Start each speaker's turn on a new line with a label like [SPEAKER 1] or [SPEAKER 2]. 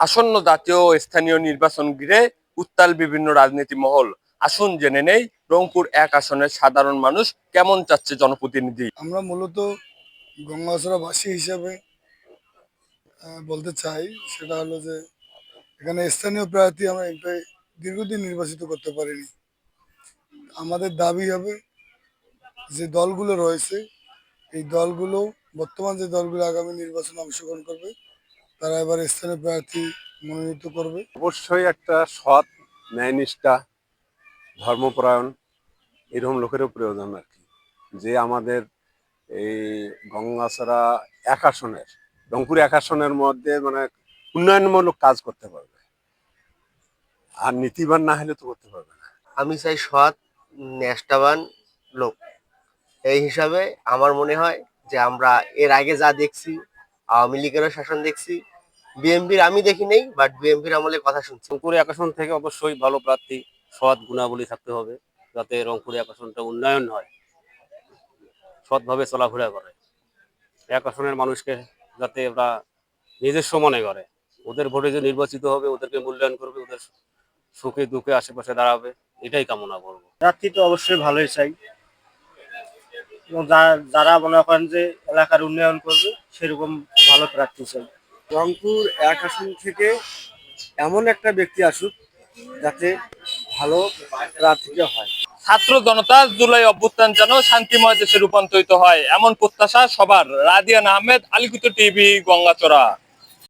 [SPEAKER 1] আসন্ন জাতীয় স্থানীয় নির্বাচন ঘিরে উত্তাল বিভিন্ন রাজনীতি মহল। আসুন জেনে নেই রংপুর এক আসনের সাধারণ মানুষ কেমন চাচ্ছে জনপ্রতিনিধি।
[SPEAKER 2] আমরা মূলত গঙ্গাসরাবাসী হিসাবে বলতে চাই, সেটা হলো যে এখানে স্থানীয় প্রার্থী আমরা দীর্ঘদিন নির্বাচিত করতে পারিনি। আমাদের দাবি হবে যে দলগুলো রয়েছে, এই দলগুলো, বর্তমান যে দলগুলো আগামী নির্বাচনে অংশগ্রহণ করবে তারা এবার স্থানীয় প্রার্থী মনোনীত করবে।
[SPEAKER 3] অবশ্যই একটা সৎ ন্যায়নিষ্ঠা ধর্মপরায়ণ এরকম লোকেরও প্রয়োজন আর কি। যে আমাদের এই গঙ্গাছড়া এক আসনের রংপুর এক আসনের মধ্যে মানে উন্নয়নমূলক কাজ করতে পারবে। আর নীতিবান না হলে তো করতে পারবে না।
[SPEAKER 4] আমি চাই সৎ নেষ্টাবান লোক। এই হিসাবে আমার মনে হয় যে আমরা এর আগে যা দেখছি আওয়ামী লীগেরও শাসন দেখছি বিএনপির আমি দেখি নেই বাট বিএনপির আমলে কথা শুনছি।
[SPEAKER 5] রংপুর এক থেকে অবশ্যই ভালো প্রার্থী সৎ গুণাবলী থাকতে হবে যাতে রংপুরে আসনটা উন্নয়ন হয় সৎভাবে চলাফেরা করে। এক আসনের মানুষকে যাতে ওরা নিজস্ব মনে করে ওদের ভোটে যে নির্বাচিত হবে ওদেরকে মূল্যায়ন করবে ওদের সুখে দুঃখে আশেপাশে দাঁড়াবে এটাই কামনা করব।
[SPEAKER 6] প্রার্থী তো অবশ্যই ভালোই চাই এবং যা- যারা মনে করেন যে এলাকার উন্নয়ন করবে সেরকম ভালো প্রার্থী চাই।
[SPEAKER 7] রংপুর এক আসন থেকে এমন একটা ব্যক্তি আসুক যাতে ভালো প্রার্থীকে হয়।
[SPEAKER 1] ছাত্র জনতা জুলাই অভ্যুত্থান যেন শান্তিময় দেশে রূপান্তরিত হয় এমন প্রত্যাশা সবার। রাদিয়ান আহমেদ আলিকুত টিভি গঙ্গাচড়া।